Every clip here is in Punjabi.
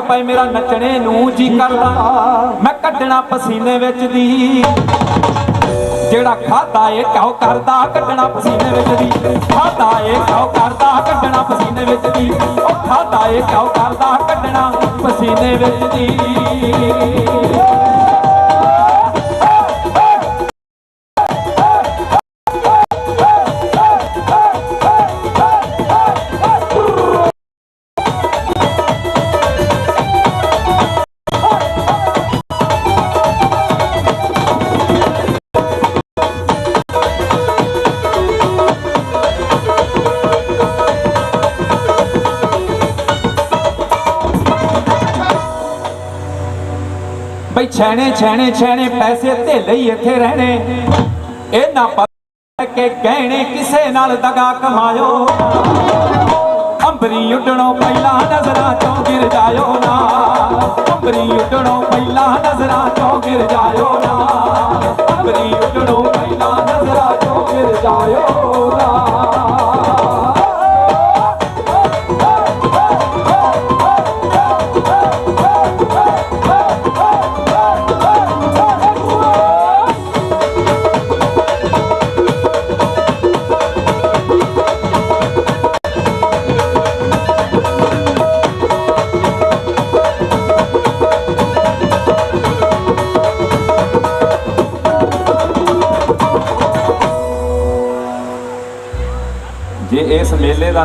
ਖੜਕ ਪਏ ਮੇਰਾ ਨੱਚਣੇ ਨੂੰ ਜੀ ਕਰਦਾ। ਮੈਂ ਕੱਢਣਾ ਪਸੀਨੇ ਵਿੱਚ ਦੀ। ਜਿਹੜਾ ਖਾਦਾ ਏ ਕਿਉ ਕਰਦਾ? ਕੱਢਣਾ ਪਸੀਨੇ ਵਿੱਚ ਦੀ। ਖਾਦਾ ਏ ਕਿਉ ਕਰਦਾ? ਕੱਢਣਾ ਪਸੀਨੇ ਵਿੱਚ ਦੀ। ਉਹ ਖਾਦਾ ਏ ਕਿਉ ਕਰਦਾ? ਕੱਢਣਾ ਪਸੀਨੇ ਵਿੱਚ ਦੀ। ਬਈ ਛੈਣੇ ਛੈਣੇ ਛੈਣੇ, ਪੈਸੇ ਧੇਲੇ ਹੀ ਇੱਥੇ ਰਹਿਣੇ। ਇਹ ਨਾ ਪਤਾ ਕਿ ਗਹਿਣੇ ਕਿਸੇ ਨਾਲ ਦਗਾ ਕਮਾਇਓ। ਅੰਬਰੀ ਉੱਡਣੋਂ ਪਹਿਲਾਂ ਨਜ਼ਰਾਂ ਚੋਂ ਗਿਰ ਜਾਇਓ ਨਾ। ਅੰਬਰੀ ਉੱਡਣੋਂ ਪਹਿਲਾਂ ਨਜ਼ਰਾਂ ਚੋਂ ਗਿਰ ਜਾਇਓ ਨਾ। ਅੰਬਰੀ ਉੱਡਣੋਂ ਪਹਿਲਾਂ ਨਜ਼ਰਾਂ ਚੋਂ ਗਿਰ ਜਾਇਓ ਨਾ।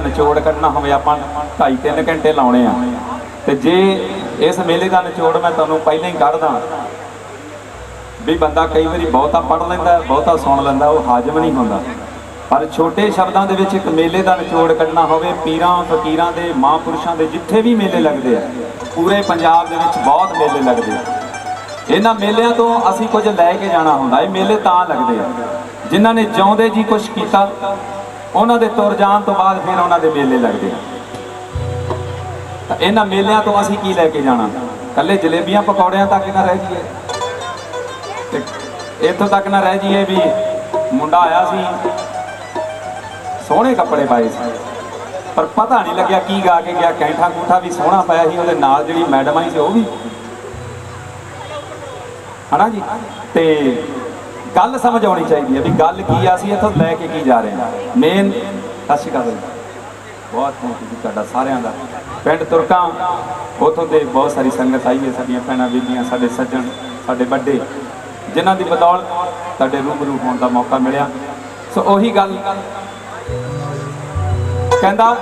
ਨਿਚੋੜ ਕੱਢਣਾ ਹੋਵੇ ਆਪਾਂ 2.5 3 ਘੰਟੇ ਲਾਉਣੇ ਆ। ਤੇ ਜੇ ਇਸ ਮੇਲੇ ਦਾ ਨਿਚੋੜ ਮੈਂ ਤੁਹਾਨੂੰ ਪਹਿਲਾਂ ਹੀ ਕੱਢਦਾ, ਵੀ ਬੰਦਾ ਕਈ ਵਾਰੀ ਬਹੁਤਾ ਪੜ ਲੈਂਦਾ, ਬਹੁਤਾ ਸੁਣ ਲੈਂਦਾ, ਉਹ ਹਾਜ਼ਮ ਨਹੀਂ ਹੁੰਦਾ। ਪਰ ਛੋਟੇ ਸ਼ਬਦਾਂ ਦੇ ਵਿੱਚ ਇੱਕ ਮੇਲੇ ਦਾ ਨਿਚੋੜ ਕੱਢਣਾ ਹੋਵੇ, ਪੀਰਾਂ, ਫਕੀਰਾਂ ਦੇ, ਮਹਾਂਪੁਰਸ਼ਾਂ ਦੇ ਜਿੱਥੇ ਵੀ ਮੇਲੇ ਲੱਗਦੇ ਆ, ਪੂਰੇ ਪੰਜਾਬ ਦੇ ਵਿੱਚ ਬਹੁਤ ਮੇਲੇ ਲੱਗਦੇ ਆ। ਇਹਨਾਂ ਮੇਲਿਆਂ ਤੋਂ ਅਸੀਂ ਕੁਝ ਲੈ ਕੇ ਜਾਣਾ ਹੁੰਦਾ, ਇਹ ਮੇਲੇ ਤਾਂ ਲੱਗਦੇ ਆ। ਜਿਨ੍ਹਾਂ ਨੇ ਜਿਉਂਦੇ ਜੀ ਕੁਝ ਕੀਤਾ ਉਹਨਾਂ ਦੇ ਤੁਰ ਜਾਣ ਤੋਂ ਬਾਅਦ ਫਿਰ ਉਹਨਾਂ ਦੇ ਮੇਲੇ ਲੱਗਦੇ ਆ। ਤਾਂ ਇਹਨਾਂ ਮੇਲਿਆਂ ਤੋਂ ਅਸੀਂ ਕੀ ਲੈ ਕੇ ਜਾਣਾ? ਕੱਲੇ ਜਲੇਬੀਆਂ ਪਕੌੜਿਆਂ ਤੱਕ ਨਾ ਰਹਿ ਜਾਈਏ। ਤੇ ਇੱਥੋਂ ਤੱਕ ਨਾ ਰਹਿ ਜਾਈਏ ਵੀ ਮੁੰਡਾ ਆਇਆ ਸੀ, ਸੋਹਣੇ ਕੱਪੜੇ ਪਾਏ ਸੀ। ਪਰ ਪਤਾ ਨਹੀਂ ਲੱਗਿਆ ਕੀ ਗਾ ਕੇ ਗਿਆ, ਕੈਂਠਾ ਕੂਠਾ ਵੀ ਸੋਹਣਾ ਪਾਇਆ ਸੀ, ਉਹਦੇ ਨਾਲ ਜਿਹੜੀ ਮੈਡਮ ਆਈ ਸੀ ਉਹ ਵੀ। ਹਨਾ ਜੀ? ਤੇ ਗੱਲ ਸਮਝ ਆਉਣੀ ਚਾਹੀਦੀ ਹੈ ਵੀ ਗੱਲ ਕੀ ਆ ਸੀ ਇੱਥੋਂ ਲੈ ਕੇ ਕੀ ਜਾ ਰਹੇ ਹਾਂ। ਮੇਨ ਸਤਿ ਸ਼੍ਰੀ ਅਕਾਲ ਜੀ। ਬਹੁਤ ਜੀ ਤੁਹਾਡਾ ਸਾਰਿਆਂ ਦਾ। ਪਿੰਡ ਤੁਰਕਾਂ, ਉਥੋਂ ਦੇ ਬਹੁਤ ਸਾਰੀ ਸੰਗਤ ਆਈ ਹੈ, ਸਾਡੀਆਂ ਭੈਣਾਂ, ਬੀਬੀਆਂ, ਸਾਡੇ ਸੱਜਣ, ਸਾਡੇ ਵੱਡੇ। ਜਿਨ੍ਹਾਂ ਦੀ ਬਦੌਲਤ ਤੁਹਾਡੇ ਰੂਬਰੂ ਹੋਣ ਦਾ ਮੌਕਾ ਮਿਲਿਆ। ਸੋ ਉਹੀ ਗੱਲ ਕਹਿੰਦਾ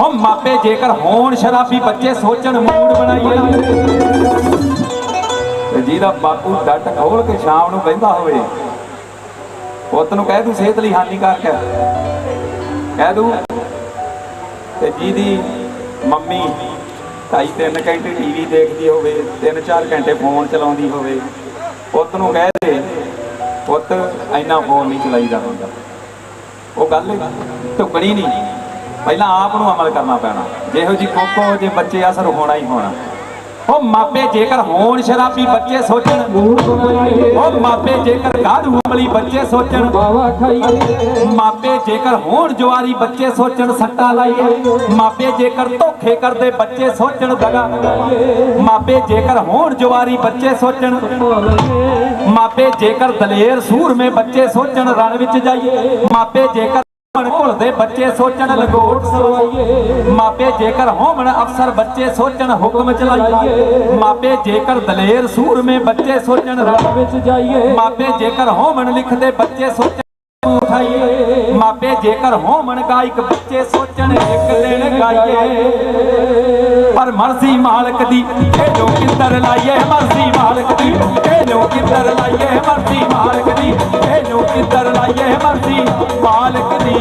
ਹੋ ਮਾਪੇ, ਜੇਕਰ ਹੋਣ ਸ਼ਰਾਬੀ ਬੱਚੇ ਸੋਚਣ, ਮੂਡ ਬਣਾਈਏ ਤੇ ਜਿਹਦਾ ਬਾਪੂ ਡੱਟ ਖੋਲ ਕੇ ਸ਼ਾਮ ਨੂੰ ਕਹਿੰਦਾ ਹੋਵੇ। ਪੁੱਤ ਨੂੰ ਕਹਿ ਦੂ ਸਿਹਤ ਲਈ ਹਾਨੀਕਾਰਕ ਹੈ। ਕਹਿ ਦੂ ਤੇ ਜਿਹਦੀ ਮੰਮੀ ਢਾਈ ਤਿੰਨ ਘੰਟੇ ਟੀਵੀ ਦੇਖਦੀ ਹੋਵੇ, ਤਿੰਨ ਚਾਰ ਘੰਟੇ ਫੋਨ ਚਲਾਉਂਦੀ ਹੋਵੇ, ਪੁੱਤ ਨੂੰ ਕਹਿ ਦੇ, ਪੁੱਤ ਇੰਨਾ ਫੋਨ ਨਹੀਂ ਚਲਾਈਦਾ ਹੁੰਦਾ। ਉਹ ਗੱਲ ਢੁਕਣੀ ਨਹੀਂ। ਪਹਿਲਾਂ ਆਪ ਨੂੰ ਅਮਲ ਕਰਨਾ ਪੈਣਾ। ਜਿਹੋ ਜੀ ਕੋਕੋ ਜੇ ਬੱਚੇ ਅਸਰ ਹੋਣਾ ਹੀ ਹੋਣਾ। ਉਹ ਮਾਪੇ ਜੇਕਰ ਹੋਣ ਸ਼ਰਾਬੀ ਬੱਚੇ ਸੋਚਣ, ਉਹ ਮਾਪੇ ਜੇਕਰ ਗਾੜੂ ਅਮਲੀ ਬੱਚੇ ਸੋਚਣ, ਮਾਪੇ ਜੇਕਰ ਹੋਣ ਜਵਾਰੀ ਬੱਚੇ ਸੋਚਣ, ਸੱਟਾ ਲਾਈਏ, ਮਾਪੇ ਜੇਕਰ ਧੋਖੇ ਕਰਦੇ ਬੱਚੇ ਸੋਚਣ ਦਗਾ ਮਾਪੇ ਜੇਕਰ ਹੋਣ ਜਵਾਰੀ ਬੱਚੇ ਸੋਚਣ, ਮਾਪੇ ਜੇਕਰ ਦਲੇਰ ਸੂਰਮੇ ਬੱਚੇ ਸੋਚਣ, ਰਣ ਵਿੱਚ ਜਾਈਏ, ਮਾਪੇ ਜੇਕਰ ਹੋਣ ਬੱਚੇ ਸੋਚਣ ਲਗੋਟ ਸਵਾਈਏ। ਮਾਪੇ ਜੇਕਰ ਹੋਵਣ ਅਫਸਰ ਬੱਚੇ ਸੋਚਣ ਹੁਕਮ ਚਲਾਈਏ। ਮਾਪੇ ਜੇਕਰ ਦਲੇਰ ਸੂਰਮੇ ਬੱਚੇ ਸੋਚਣ ਰਣ ਵਿੱਚ ਜਾਈਏ। ਮਾਪੇ ਜੇਕਰ ਹੋਵਣ ਲਿਖਦੇ ਬੱਚੇ ਸੋਚਣ ਉਠਾਈਏ ਜੇਕਰ ਹੋਵਣ ਗਾਇਕ ਬੱਚੇ ਸੋਚਣ, ਇੱਕ ਦਿਨ ਗਾਈਏ। ਪਰ ਮਰਜ਼ੀ ਮਾਲਕ ਦੀ, ਇਹਨੂੰ ਕਿੱਧਰ ਲਾਈਏ? ਮਰਜ਼ੀ ਮਾਲਕ ਦੀ, ਇਹਨੂੰ ਕਿੱਧਰ ਲਾਈਏ? ਮਰਜ਼ੀ ਮਾਲਕ ਦੀ, ਇਹਨੂੰ ਕਿੱਧਰ ਲਾਈਏ? ਮਰਜ਼ੀ ਮਾਲਕ ਦੀ।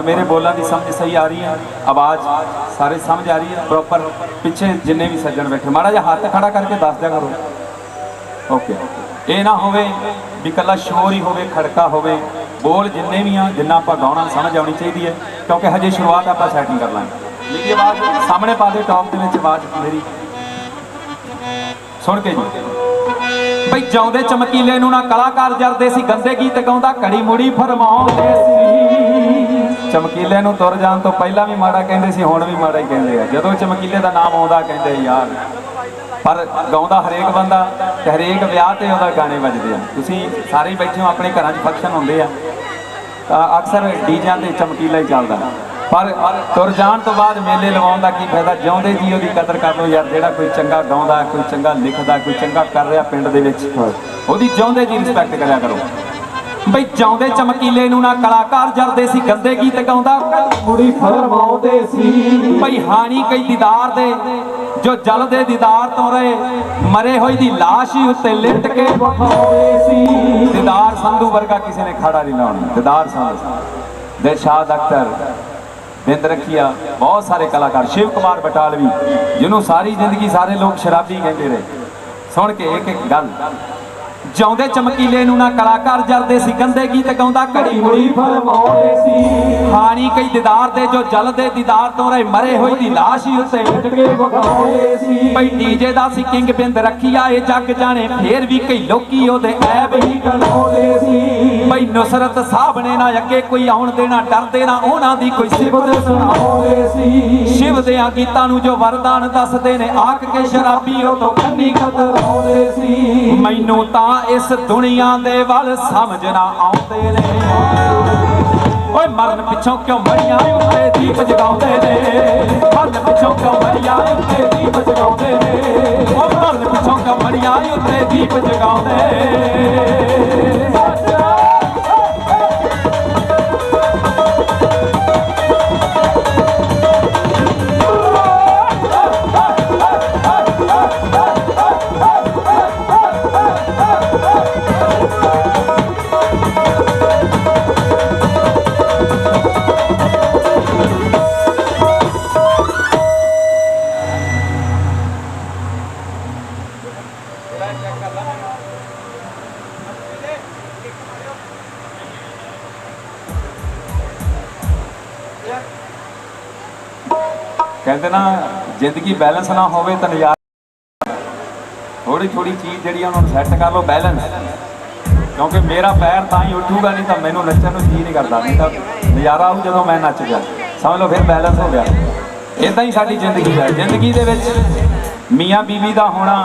ਤੁਹਾਨੂੰ ਮੇਰੇ ਬੋਲਾਂ ਦੀ ਸਮਝ ਸਹੀ ਆ ਰਹੀ ਹੈ ਆਵਾਜ਼ ਸਾਰੇ ਸਮਝ ਆ ਰਹੀ ਹੈ ਪ੍ਰੋਪਰ ਪਿੱਛੇ ਜਿੰਨੇ ਵੀ ਸੱਜਣ ਬੈਠੇ ਮਾੜਾ ਜਿਹਾ ਹੱਥ ਖੜਾ ਕਰਕੇ ਦੱਸ ਦਿਆ ਕਰੋ। ਓਕੇ ਇਹ ਨਾ ਹੋਵੇ ਵੀ ਕੱਲਾ ਸ਼ੋਰ ਹੀ ਹੋਵੇ ਖੜਕਾ ਹੋਵੇ ਬੋਲ ਜਿੰਨੇ ਵੀ ਆ ਜਿੰਨਾ ਆਪਾਂ ਗਾਉਣਾ ਸਮਝ ਆਉਣੀ ਚਾਹੀਦੀ ਹੈ ਕਿਉਂਕਿ ਹਜੇ ਸ਼ੁਰੂਆਤ ਆਪਾਂ ਸੈਟਿੰਗ ਕਰ ਲਾਂਗੇ। ਮੇਰੀ ਆਵਾਜ਼ ਸਾਹਮਣੇ ਪਾ ਦੇ ਟੌਪ ਦੇ ਵਿੱਚ ਆਵਾਜ਼ ਮੇਰੀ। ਸੁਣ ਕੇ ਜੀ। ਬਈ ਜਾਉਂਦੇ ਚਮਕੀਲੇ ਨੂੰ ਨਾ ਕਲਾਕਾਰ ਜਰਦੇ ਸੀ ਗੰਦੇ ਗੀਤ ਗਾਉਂਦਾ ਘੜੀ ਮੁੜੀ ਫਰਮਾਉਂਦੇ ਸੀ। ਚਮਕੀਲੇ ਨੂੰ ਤੁਰ ਜਾਣ ਤੋਂ ਪਹਿਲਾਂ ਵੀ ਮਾੜਾ ਕਹਿੰਦੇ ਸੀ, ਹੁਣ ਵੀ ਮਾੜਾ ਹੀ ਕਹਿੰਦੇ ਆ। ਜਦੋਂ ਚਮਕੀਲੇ ਦਾ ਨਾਮ ਆਉਂਦਾ, ਕਹਿੰਦੇ ਯਾਰ, ਪਰ ਗਾਉਂਦਾ ਹਰੇਕ ਬੰਦਾ ਤੇ ਹਰੇਕ ਵਿਆਹ ਤੇ ਉਹਦਾ ਗਾਣੇ ਵੱਜਦੇ ਆ। ਤੁਸੀਂ ਸਾਰੇ ਬੈਠੇ ਹੋ, ਆਪਣੇ ਘਰਾਂ 'ਚ ਫੰਕਸ਼ਨ ਹੁੰਦੇ ਆ। ਤਾਂ ਅਕਸਰ ਡੀਜਾਂ ਤੇ ਚਮਕੀਲਾ ਹੀ ਚੱਲਦਾ। ਪਰ ਤੁਰ ਜਾਣ ਤੋਂ ਬਾਅਦ ਮੇਲੇ ਲਵਾਉਣ ਦਾ ਕੀ ਫਾਇਦਾ? ਜਿਉਂਦੇ ਜੀ ਉਹਦੀ ਕਦਰ ਕਰ ਲਓ ਯਾਰ, ਜਿਹੜਾ ਕੋਈ ਚੰਗਾ ਗਾਉਂਦਾ, ਕੋਈ ਚੰਗਾ ਲਿਖਦਾ, ਕੋਈ ਚੰਗਾ ਕਰ ਰਿਹਾ ਪਿੰਡ ਦੇ ਵਿੱਚ, ਉਹਦੀ ਜਿਉਂਦੇ ਜੀ ਰਿਸਪੈਕਟ ਕਰਿਆ ਕਰੋ। ਬਈ ਜਿਉਂਦੇ ਚਮਕੀਲੇ ਨੂੰ ਨਾ ਕਲਾਕਾਰ ਜਰਦੇ ਸੀ ਗੰਦੇ ਗੀਤ ਗਾਉਂਦਾ। ਕੁੜੀ ਫਰਮਾਉਂਦੇ ਸੀ। ਭਈ ਹਾਨੀ ਕਈ ਦੀਦਾਰ ਦੇ ਜੋ ਜਲਦੇ ਦੀਦਾਰ ਤੋਂ ਰਹੇ ਮਰੇ ਹੋਈ ਦੀ ਲਾਸ਼ ਹੀ ਉੱਤੇ ਲਿਟ ਕੇ ਵਿਖਾਉਂਦੇ ਸੀ। ਦੀਦਾਰ ਸੰਧੂ ਵਰਗਾ ਕਿਸੇ ਨੇ ਖੜਾ ਨਹੀਂ ਲਾਉਣਾ। ਦੀਦਾਰ ਸੰਧੂ। ਦਿਲਸ਼ਾਦ ਅਖਤਰ ਬਿੰਦ ਰਖੀਆ ਬਹੁਤ ਸਾਰੇ ਕਲਾਕਾਰ ਸ਼ਿਵ ਕੁਮਾਰ ਬਟਾਲਵੀ ਜਿਹਨੂੰ ਸਾਰੀ ਜ਼ਿੰਦਗੀ ਸਾਰੇ ਲੋਕ ਸ਼ਰਾਬੀ ਕਹਿੰਦੇ ਰਹੇ। ਸੁਣ ਕੇ ਇੱਕ ਇੱਕ ਗੱਲ। ਜਿਉਂਦੇ ਚਮਕੀਲੇ ਨੂੰ ਨਾ ਕਲਾਕਾਰ ਜਰਦੇ ਸੀ, ਗੰਦੇ ਗੀਤ ਗਾਉਂਦਾ ਘੜੀ ਮੁੜੀ ਫਰਮਾਉਂਦੇ ਸੀ। ਹਾਨੀ ਕਈ ਦੀਦਾਰ ਦੇ ਜੋ ਜਲਦੇ ਦੀਦਾਰ ਤੋਂ ਰਹੇ, ਮਰੇ ਹੋਈ ਦੀ ਲਾਸ਼ ਹੀ ਉੱਤੇ ਟਟ ਕੇ ਵਿਖਾਉਂਦੇ ਸੀ। ਬਈ ਡੀਜੇ ਦਾ ਸੀ, ਕਿੰਗ ਬਿੰਦ ਰੱਖਿਆ ਇਹ ਜੱਗ ਜਾਣੇ, ਫੇਰ ਵੀ ਕਈ ਲੋਕੀ ਉਹਦੇ ਐਬ ਹੀ ਗਣਾਉਂਦੇ ਸੀ। ਬਈ ਨੁਸਰਤ ਸਾਹਿਬ ਨਾ ਅੱਗੇ ਕੋਈ ਆਉਣ ਦੇਣਾ, ਡਰਦੇ ਨਾ ਉਹਨਾਂ ਦੀ ਕੋਈ ਸਿਫਤ ਸੁਣਾਉਂਦੇ ਸੀ। ਸ਼ਿਵ ਦੇ ਗੀਤਾਂ ਨੂੰ ਜੋ ਵਰਦਾਨ ਦੱਸਦੇ ਨੇ, ਆਖ ਕੇ ਸ਼ਰਾਬੀ ਉਹ ਤੋਂ ਕੰਨੀ ਕਦਰ ਸੀ। ਮੈਨੂੰ ਤਾਂ ਇਸ ਦੁਨੀਆ ਦੇ ਵੱਲ ਸਮਝ ਨਾ ਆਉਂਦੇ ਨੇ। ਓਏ, ਮਰਨ ਪਿੱਛੋਂ ਕਿਉਂ ਮਰੀਆਂ ਉੱਤੇ ਦੀਪ ਜਗਾਉਂਦੇ ਨੇ? ਮਰਨ ਪਿੱਛੋਂ ਕਿਉਂ ਮਰੀਆਂ ਉੱਤੇ ਦੀਪ ਜਗਾਉਂਦੇ ਨੇ? ਓ ਮਰਨ ਪਿੱਛੋਂ ਕਿਉਂ ਮਰੀਆਂ ਉੱਤੇ ਦੀਪ ਜਗਾਉਂਦੇ ਕਹਿੰਦੇ ਜ਼ਿੰਦਗੀ ਬੈਲੈਂਸ ਨਾ ਹੋਵੇ ਤਾਂ ਨਜ਼ਾਰਾ ਥੋੜੀ ਥੋੜੀ ਚੀਜ਼ ਜਿਹੜੀ ਆ ਉਹਨਾਂ ਨੂੰ ਸੈੱਟ ਕਰ ਲਓ ਬੈਲੈਂਸ ਕਿਉਂਕਿ ਮੇਰਾ ਪੈਰ ਤਾਂ ਹੀ ਉੱਠੂਗਾ ਨਹੀਂ ਤਾਂ ਮੈਨੂੰ ਨੱਚਣ ਨੂੰ ਜੀ ਨਹੀਂ ਕਰਦਾ, ਨਹੀਂ ਤਾਂ ਨਜ਼ਾਰਾ ਆਊ ਜਦੋਂ ਮੈਂ ਨੱਚ ਗਿਆ। ਸਮਝ ਲਓ, ਫਿਰ ਬੈਲੈਂਸ ਹੋ ਗਿਆ। ਇਦਾਂ ਹੀ ਸਾਡੀ ਜ਼ਿੰਦਗੀ ਹੈ। ਜ਼ਿੰਦਗੀ ਦੇ ਵਿੱਚ ਮੀਆਂ ਬੀਵੀ ਦਾ ਹੋਣਾ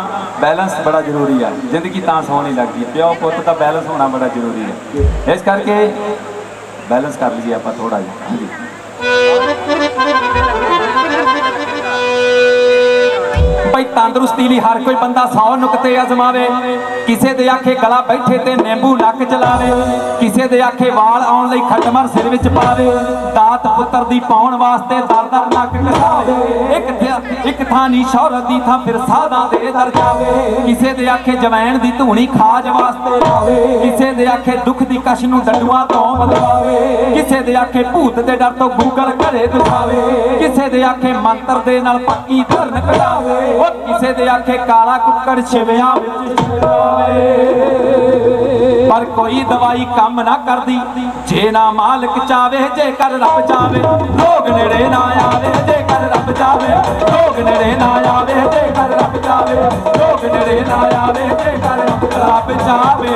ਬੈਲੈਂਸ ਬੜਾ ਜ਼ਰੂਰੀ ਹੈ ਜ਼ਿੰਦਗੀ ਤਾਂ ਸੋਹਣੀ ਲੱਗਦੀ ਹੈ। ਪਿਓ ਪੁੱਤ ਦਾ ਬੈਲੈਂਸ ਹੋਣਾ ਬੜਾ ਜ਼ਰੂਰੀ ਹੈ। ਇਸ ਕਰਕੇ ਬੈਲੈਂਸ ਕਰ ਲਈਏ ਆਪਾਂ ਥੋੜਾ ਜਿਹਾ। ਤੰਦਰੁਸਤੀ ਲਈ ਹਰ ਕੋਈ ਬੰਦਾ 100 ਨੁਕਤੇ ਅਜ਼ਮਾਵੇ। ਕਿਸੇ ਦੇ ਆਖੇ ਗਲਾ ਬੈਠੇ ਤੇ ਨਿੰਬੂ ਨੱਕ ਚਲਾਵੇ। ਕਿਸੇ ਦੇ ਆਖੇ ਵਾਲ ਆਉਣ ਲਈ ਖਟਮਰ ਸਿਰ ਵਿੱਚ ਪਾਵੇ। ਦਾਤ ਪੁੱਤਰ ਦੀ ਪਾਉਣ ਵਾਸਤੇ ਦਰ ਨੱਕ ਕਸਾਵੇ ਇੱਕ ਇੱਕ ਥਾਂ ਨੀ ਸ਼ੌਹਰਤ ਦੀ ਥਾਂ ਫਿਰ ਸਾਦਾ ਦੇ ਦਰ ਜਾਵੇ। ਕਿਸੇ ਦੇ ਆਖੇ ਜਵੈਣ ਦੀ ਧੂਣੀ ਖਾਜ ਵਾਸਤੇ ਲਾਵੇ। ਕਿਸੇ ਦੇ ਆਖੇ ਦੁੱਖ ਦੀ ਕਸ਼ ਨੂੰ ਡੰਡੂਆਂ ਤੋਂ ਬਦਲਾਵੇ ਕਿਸੇ ਦੇ ਆਖੇ ਭੂਤ ਦੇ ਡਰ ਤੋਂ ਗੂਗਲ ਘਰੇ ਦਿਖਾਵੇ। ਕਿਸੇ ਦੇ ਆਖੇ ਮੰਤਰ ਦੇ ਨਾਲ ਪੱਕੀ ਧਰਨ ਕਢਾਵੇ। ਕਿਸੇ ਦੇ ਆਖੇ ਕਾਲਾ ਕੁੱਕੜ ਛਿਵਿਆਂ ਪਰ ਕੋਈ ਦਵਾਈ ਕੰਮ ਨਾ ਕਰਦੀ, ਜੇ ਨਾ ਮਾਲਕ ਚਾਵੇ ਜੇ ਕਰ ਰੱਬ ਚਾਵੇ ਲੋਕ ਨੇੜੇ ਨਾ ਆਵੇ ਜੇ ਕਰ ਰੱਬ ਚਾਵੇ ਲੋਕ ਨੇੜੇ ਨਾ ਆਵੇ ਜੇ ਕਰ ਰੱਬ ਚਾਵੇ ਲੋਕ ਨੇੜੇ ਨਾ ਆਵੇ ਜੇ ਕਰ ਰੱਬ ਚਾਵੇ।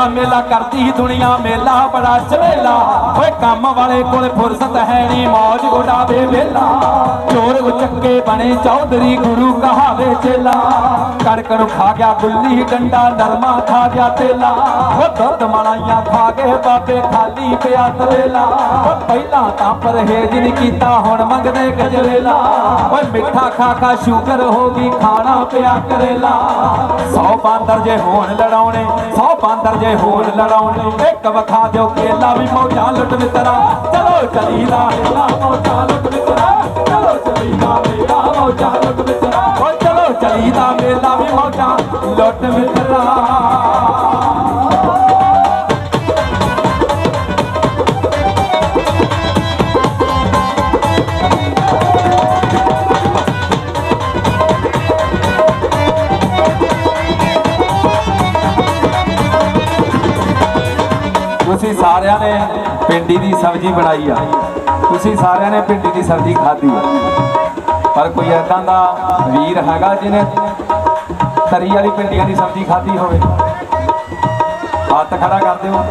ਮੇਲਾ ਮੇਲਾ ਕਰਦੀ ਦੁਨੀਆ, ਮੇਲਾ ਬੜਾ ਚਵੇਲਾ। ਓਏ, ਕੰਮ ਵਾਲੇ ਕੋਲ ਫੁਰਸਤ ਹੈ ਨਹੀਂ ਮौज ਉਡਾਵੇ ਵੇਲਾ। ਚੋਰ ਉਚੱਕੇ ਬਣੇ ਚੌਧਰੀ, ਗੁਰੂ ਕਹਾਵੇ ਚੇਲਾ। ਕਣਕ ਨੂੰ ਖਾ ਗਿਆ ਗੁੱਲੀ, ਡੰਡਾ ਨਰਮਾ ਖਾ ਗਿਆ ਤੇਲਾ। ਓ ਦੁੱਧ ਮਲਾਈਆਂ ਖਾ ਗਏ ਬਾਬੇ ਖਾਲੀ ਪਿਆ ਤਵੇਲਾ। ਓ ਪਹਿਲਾਂ ਤਾਂ ਪਰਹੇਜ ਨਹੀਂ ਕੀਤਾ, ਹੁਣ ਮੰਗਦੇ ਗਜਰੇਲਾ। ਓਏ, ਮਿੱਠਾ ਖਾ ਖਾ ਸ਼ੂਗਰ ਹੋ ਗਈ, ਖਾਣਾ ਪਿਆ ਕਰੇਲਾ। ਸੌ ਬਾਂਦਰ ਜੇ ਹੋਣ ਲੜਾਉਣੇ, ਸੌ ਬਾਂਦਰ ਜੇ ਹੋਣ ਲੜਾਉਣੇ ਇੱਕ ਵਖਾ ਦਿਓ ਕੇਲਾ ਵੀ ਮੌਜਾਂ ਲੁੱਟ ਮਿੱਤਰਾ। ਚਲੋ ਚਲੀ ਦਾ ਮੇਲਾ, ਮੌਜਾਂ ਲੁੱਟ ਮਿੱਤਰਾ। ਚਲੋ ਦਾ ਮੇਲਾ, ਮੌਜਾਂ ਲੁੱਟ ਮਿੱਤਰਾ। ਓ ਚਲੋ ਚਲੀਦਾ ਮੇਲਾ ਵੀ ਮੌਜਾਂ ਲੁੱਟ ਮਿੱਤਰਾ। ਤੁਸੀਂ ਸਾਰਿਆਂ ਨੇ ਪਿੰਡੀ ਦੀ ਸਬਜ਼ੀ ਬਣਾਈ ਆ। ਤੁਸੀਂ ਸਾਰਿਆਂ ਨੇ ਪਿੰਡੀ ਦੀ ਸਬਜ਼ੀ ਖਾਧੀ ਆ। ਪਰ ਕੋਈ ਏਦਾਂ ਦਾ ਵੀਰ ਹੈਗਾ ਜਿਹਨੇ ਤਰੀ ਵਾਲੀ ਪਿੰਡੀਆਂ ਦੀ ਸਬਜ਼ੀ ਖਾਧੀ ਹੋਵੇ? ਹੱਥ ਖੜਾ ਕਰ ਦਿਓ।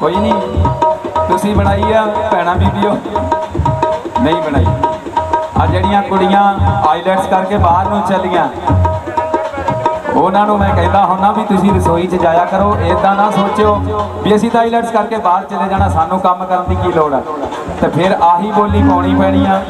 ਕੋਈ ਨਹੀਂ। ਤੁਸੀਂ ਬਣਾਈ ਆ, ਭੈਣਾ ਬੀਬੀਓ। ਨਹੀਂ ਬਣਾਈ। ਆ ਜਿਹੜੀਆਂ ਕੁੜੀਆਂ ਆਈਲੈਟਸ ਕਰਕੇ ਬਾਹਰ ਨੂੰ ਚੱਲੀਆਂ ਉਹਨਾਂ ਨੂੰ ਮੈਂ ਕਹਿੰਦਾ ਹੁੰਨਾ ਵੀ ਤੁਸੀਂ ਰਸੋਈ 'ਚ ਜਾਇਆ ਕਰੋ ਇਦਾਂ ਨਾ ਸੋਚਿਓ ਵੀ ਅਸੀਂ ਤਾਂ ਆਈਲੈਟਸ ਕਰਕੇ ਬਾਹਰ ਚਲੇ ਜਾਣਾ, ਸਾਨੂੰ ਕੰਮ ਕਰਨ ਦੀ ਕੀ ਲੋੜ ਹੈ ਤੇ ਫਿਰ ਆਹੀ ਬੋਲੀ ਪਾਉਣੀ ਪੈਣੀ ਆ।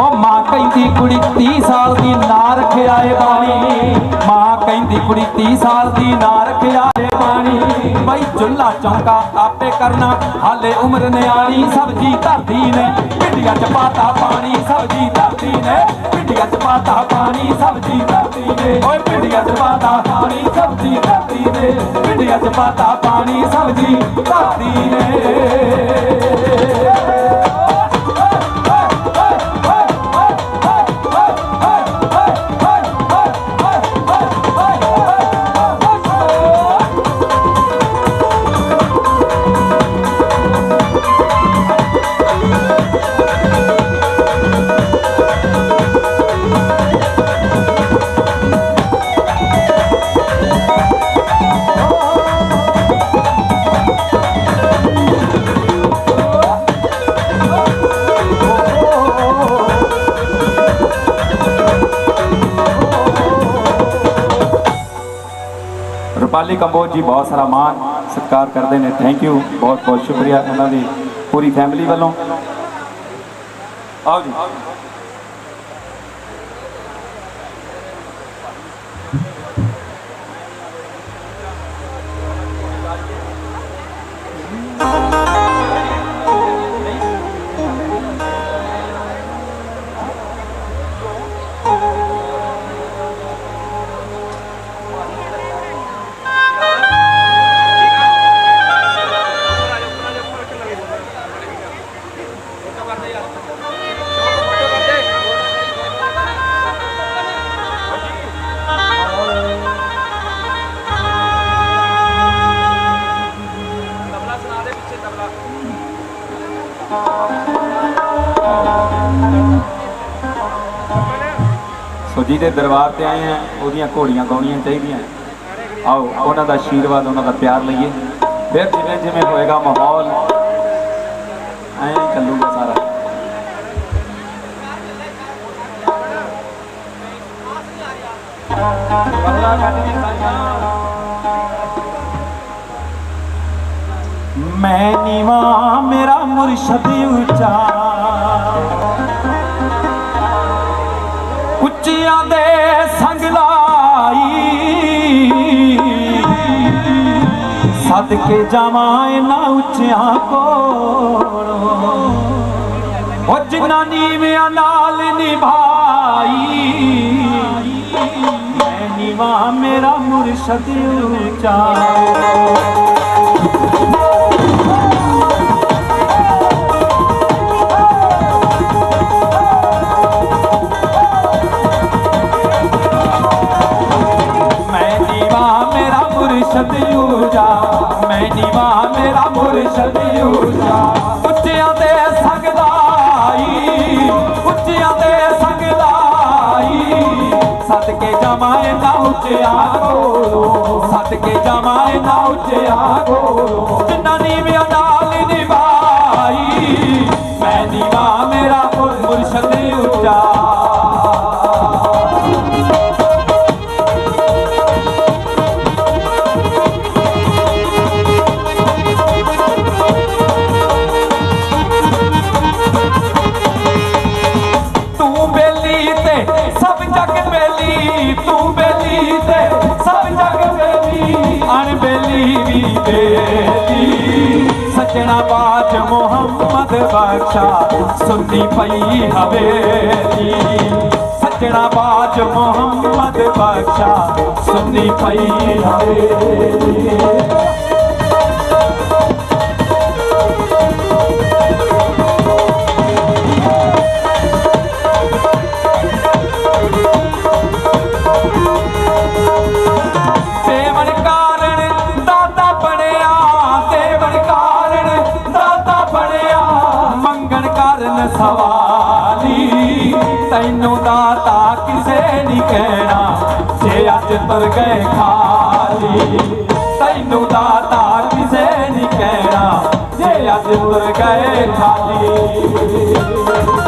ਉਹ ਮਾਂ ਕਹਿੰਦੀ ਕੁੜੀ 30 ਸਾਲ ਦੀ ਨਾ ਰੱਖਿਆ ਏ ਬਾਣੀ। ਮਾਂ ਕਹਿੰਦੀ ਕੁੜੀ 30 ਸਾਲ ਦੀ ਨਾ ਰੱਖਿਆ ਏ ਬਾਣੀ। ਬਈ ਚੁੱਲਾ ਚੌਂਕਾ ਆਪੇ ਕਰਨਾ, ਹਾਲੇ ਉਮਰ ਨਿਆਣੀ, ਸਬਜੀ ਧਰਦੀ ਨੇ, ਪਿੰਡੀਆਂ ਚ ਪਾਤਾ ਪਾਣੀ, ਸਬਜੀ ਧਰਦੀ ਨੇ, ਪਿੰਡੀਆਂ ਚ ਪਾਤਾ ਪਾਣੀ, ਸਬਜੀ ਧਰਦੀ ਨੇ। ਓਏ ਪਿੰਡੀਆਂ ਚ ਪਾਤਾ ਪਾਣੀ, ਸਬਜੀ ਧਰਦੀ ਨੇ, ਪਿੰਡੀਆਂ ਚ ਪਾਤਾ ਪਾਣੀ, ਸਬਜੀ ਧਰਦੀ ਨੇ। ਕੰਬੋਜ ਜੀ, ਬਹੁਤ ਸਾਰਾ ਮਾਣ, ਸਤਿਕਾਰ ਕਰਦੇ ਨੇ। ਥੈਂਕ ਯੂ ਬਹੁਤ ਬਹੁਤ ਸ਼ੁਕਰੀਆ ਇਹਨਾਂ ਦੀ ਪੂਰੀ ਫੈਮਿਲੀ ਵੱਲੋਂ। ਆਓ ਜੀ। ਸੋ ਜਿਹਦੇ ਦਰਬਾਰ ਤੇ ਆਏ ਆ, ਉਹਦੀਆਂ ਘੋੜੀਆਂ ਗਾਉਣੀਆਂ ਚਾਹੀਦੀਆਂ। ਆਓ, ਉਹਨਾਂ ਦਾ ਆਸ਼ੀਰਵਾਦ, ਉਹਨਾਂ ਦਾ ਪਿਆਰ ਲਈਏ। ਫਿਰ ਜਿਵੇਂ ਜਿਵੇਂ ਹੋਏਗਾ ਮਾਹੌਲ, ਐਂ ਚੱਲੂਗਾ ਸਾਰਾ। ਮੈਂ ਨੀਵਾ ਮੇਰਾ ਮੁਰਸ਼ਦ ਉੱਚਾ ਉੱਚਿਆਂ ਦੇ ਸੰਗ ਲਾਈ ਸਦਕੇ ਜਾਵਾਂ ਇਹਨਾਂ ਉੱਚਿਆਂ ਕੋਲੋਂ ਉਹ ਜਿਨ੍ਹਾਂ ਨੀਵਿਆਂ ਨਾਲ ਨਿਭਾਈ ਮੈਂ ਨੀਵਾ ਮੇਰਾ ਮੁਰਸ਼ਦ ਉੱਚਾ ਨੀਵਾ ਮੇਰਾ ਮੁਰਸ਼ਦ ਯੂਜਾ ਉੱਚਿਆਂ ਦੇ ਸੰਗ ਲਾਈ ਉੱਚਿਆਂ ਦੇ ਸੰਗ ਲਾਈ ਸਦਕੇ ਜਮਾਏ ਨਾ ਉੱਚਿਆ ਕੋਲੋਂ, ਸਦਕੇ ਜਮਾਏ ਨਾ ਉੱਚਿਆ ਕੋਲੋਂ। ਜਿੰਨਾ ਨੀਵਿਆਂ ਨਾਲ ਨਿਭਾਈ, ਮੈਂ ਨੀਵਾ, ਮੇਰਾ ਬੇਲੀ ਵੀ ਬੇਲੀ ਸੱਜਣਾ ਬਾਜ ਮੁਹੰਮਦ ਬਖਸ਼ਾ ਸੁੰਨੀ ਪਈ ਹਵੇਲੀ ਸੱਜਣਾ ਬਾਜ ਮੁਹੰਮਦ ਬਖਸ਼ਾ ਸੁਣਦੀ ਪਈ ਹਵੇਲੀ ਤੈਨੂੰ ਦਾਤਾ ਕਿਸੇ ਨਹੀਂ ਕਹਿਣਾ। ਜੇ ਅੱਜ ਤਰ ਗਏ ਖਾਲੀ, ਤੈਨੂੰ ਦਾਤਾ ਕਿਸੇ ਨਹੀਂ ਕਹਿਣਾ। ਜੇ ਅੱਜ ਤੁਰ ਗਏ ਖਾਲੀ।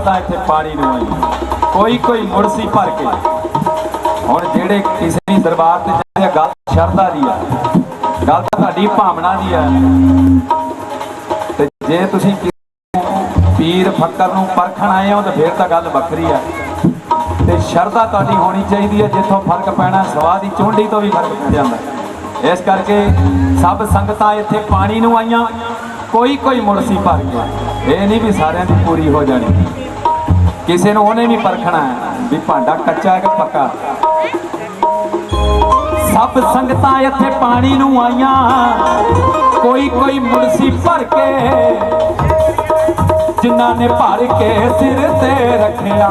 ਸੰਗਤਾਂ ਇੱਥੇ ਪਾਣੀ ਨੂੰ ਆਈਆਂ ਕੋਈ ਕੋਈ ਮੁਰਸੀ ਭਰ ਕੇ। ਹੁਣ ਜਿਹੜੇ ਕਿਸੇ ਵੀ ਦਰਬਾਰ ਤੇ ਜਾਂਦੇ ਗੱਲ ਸ਼ਰਧਾ ਦੀ ਆ। ਗੱਲ ਤਾਂ ਤੁਹਾਡੀ ਭਾਵਨਾ ਦੀ ਆ। ਤੇ ਜੇ ਤੁਸੀਂ ਪੀਰ ਫੱਕਰ ਨੂੰ ਪਰਖਣ ਆਏ ਹੋ, ਤਾਂ ਫੇਰ ਤਾਂ ਗੱਲ ਵੱਖਰੀ ਆ। ਤੇ ਸ਼ਰਧਾ ਤੁਹਾਡੀ ਹੋਣੀ ਚਾਹੀਦੀ ਹੈ ਜਿੱਥੋਂ ਫ਼ਰਕ ਪੈਣਾ, ਸਵਾਹ ਦੀ ਚੁੰਡੀ ਤੋਂ ਵੀ ਫ਼ਰਕ ਪੈ ਜਾਂਦਾ। ਇਸ ਕਰਕੇ ਸਭ ਸੰਗਤਾਂ ਇੱਥੇ ਪਾਣੀ ਨੂੰ ਆਈਆਂ। ਕੋਈ ਕੋਈ ਮੁਰਸੀ ਭਰ ਗਿਆ। ਇਹ ਨਹੀਂ ਵੀ ਸਾਰਿਆਂ ਦੀ ਪੂਰੀ ਹੋ ਜਾਣੀ। ਕਿਸੇ ਨੂੰ ਉਹਨੇ ਵੀ ਪਰਖਣਾ ਵੀ ਭਾਂਡਾ ਕੱਚਾ ਹੈ ਕਿ ਪੱਕਾ। ਸਭ ਸੰਗਤਾਂ ਇੱਥੇ ਪਾਣੀ ਨੂੰ ਆਈਆਂ। ਕੋਈ ਕੋਈ ਮੁਰਸੀ ਭਰ ਕੇ। ਜਿਨ੍ਹਾਂ ਨੇ ਭਰ ਕੇ ਸਿਰ ਤੇ ਰੱਖਿਆ,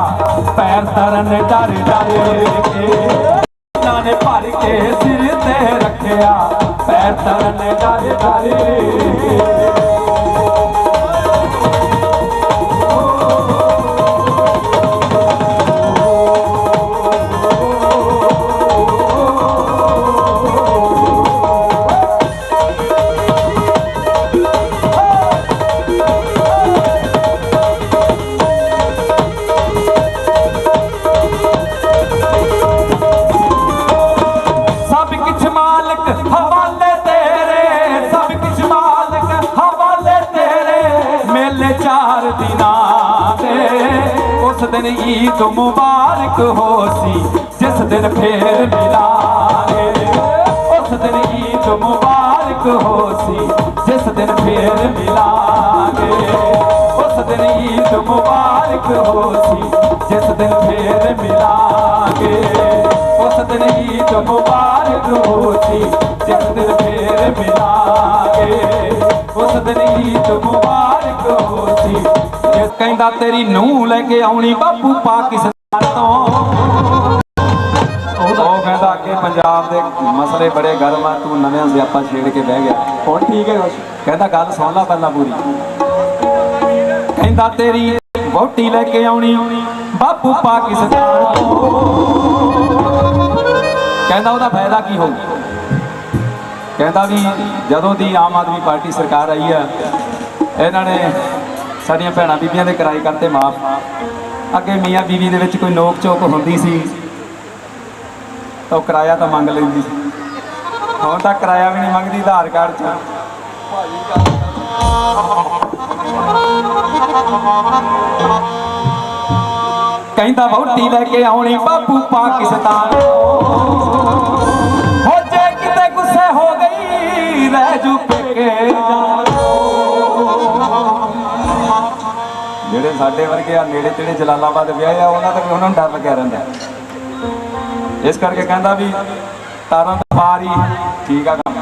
ਪੈਰ ਤਰਨ ਡਰ ਡਰ ਜਿਨ੍ਹਾਂ ਨੇ ਭਰ ਕੇ ਸਿਰ ਤੇ ਰੱਖਿਆ, ਪੈਰ ਤਰਨ ਡਰ ਡਰ ਈਦ ਮੁਬਾਰਕ ਹੋਸੀ ਜਿਸ ਦਿਨ ਫੇਰ ਮਿਲਾਂਗੇ ਉਸ ਦਿਨ ਈਦ ਮੁਬਾਰਕ ਹੋਸੀ ਜਿਸ ਦਿਨ ਫੇਰ ਮਿਲਾਂਗੇ ਉਸ ਦਿਨ ਈਦ ਮੁਬਾਰਕ ਹੋਸੀ ਜਿਸ ਦਿਨ ਫੇਰ ਮਿਲਾਂਗੇ ਉਸ ਦਿਨ ਈਦ ਮੁਬਾਰਕ ਹੋਸੀ ਜਿਸ ਕਹਿੰਦਾ ਤੇਰੀ ਨੂੰਹ ਲੈ ਕੇ ਆਉਣੀ ਬਾਪੂ ਪਾਕਿਸਤਾਨ ਤੋਂ ਮਸਲੇ ਬੜੇ ਗਰਮ ਆ ਤੂੰ ਨਵੇਂ ਸਿਆਪਾ ਛੇੜ ਕੇ ਬਹਿ ਗਿਆ। ਹੁਣ ਠੀਕ ਹੈ ਕਹਿੰਦਾ ਗੱਲ ਸੁਣ ਲੈ ਪਹਿਲਾਂ ਪੂਰੀ। ਕਹਿੰਦਾ ਤੇਰੀ ਵਹੁਟੀ ਲੈ ਕੇ ਆਉਣੀ ਬਾਪੂ ਪਾਕਿਸਤਾਨ ਤੋਂ। ਕਹਿੰਦਾ ਉਹਦਾ ਫਾਇਦਾ ਕੀ ਹੋਊ? ਕਹਿੰਦਾ ਵੀ ਜਦੋਂ ਦੀ ਆਮ ਆਦਮੀ ਪਾਰਟੀ ਸਰਕਾਰ ਆਈ ਆ ਇਹਨਾਂ ਨੇ ਸਾਡੀਆਂ ਭੈਣਾਂ ਬੀਬੀਆਂ ਦੇ ਕਿਰਾਏ ਕਰਤੇ ਮਾਫ। ਅੱਗੇ ਮੀਆਂ ਬੀਵੀ ਦੇ ਵਿੱਚ ਕੋਈ ਨੋਕ ਝੋਕ ਹੁੰਦੀ ਸੀ। ਤਾਂ ਉਹ ਕਿਰਾਇਆ ਤਾਂ ਮੰਗ ਲੈਂਦੀ। ਸੀ ਹੁਣ ਤਾਂ ਕਿਰਾਇਆ ਵੀ ਨਹੀਂ ਮੰਗਦੀ ਆਧਾਰ ਕਾਰਡ 'ਚ। ਕਹਿੰਦਾ ਵਹੁਟੀ ਲੈ ਕੇ ਆਉਣੀ ਬਾਪੂ ਪਾਕਿਸਤਾਨ। ਹੋ ਜੇ ਕਿਤੇ ਗੁੱਸੇ ਹੋ ਗਈ, ਰਹਿ ਜੂ ਪੇਕੇ ਜਿਹੜੇ ਸਾਡੇ ਵਰਗੇ ਆ, ਨੇੜੇ ਤੇੜੇ ਜਲਾਲਾਬਾਦ ਵਿਆਹ ਆ, ਉਹਨਾਂ ਦਾ ਵੀ ਉਹਨਾਂ ਨੂੰ ਡਰ ਲੱਗਿਆ ਰਹਿੰਦਾ। ਇਸ ਕਰਕੇ ਕਹਿੰਦਾ ਵੀ ਤਾਰਾਂ ਦਾ ਪਾਰ ਹੀ, ਠੀਕ ਆ ਕੰਮ।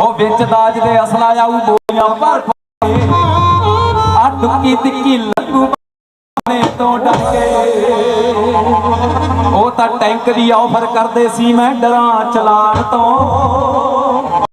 ਉਹ ਵਿੱਚ ਦਾਜ ਦੇ ਅਸਲਾ ਆਊ ਬੋਲੀਆਂ ਭਰ ਭਰ ਆ ਟੁੱਕੀ ਟਿੱਕੀ ਲੱਗੂ ਨੇ ਤੋਂ ਡਰ ਉਹ ਤਾਂ ਟੈਂਕ ਦੀ ਆਫਰ ਕਰਦੇ ਸੀ ਮੈਂ ਡਰਾਂ ਚਲਾਣ ਤੋਂ।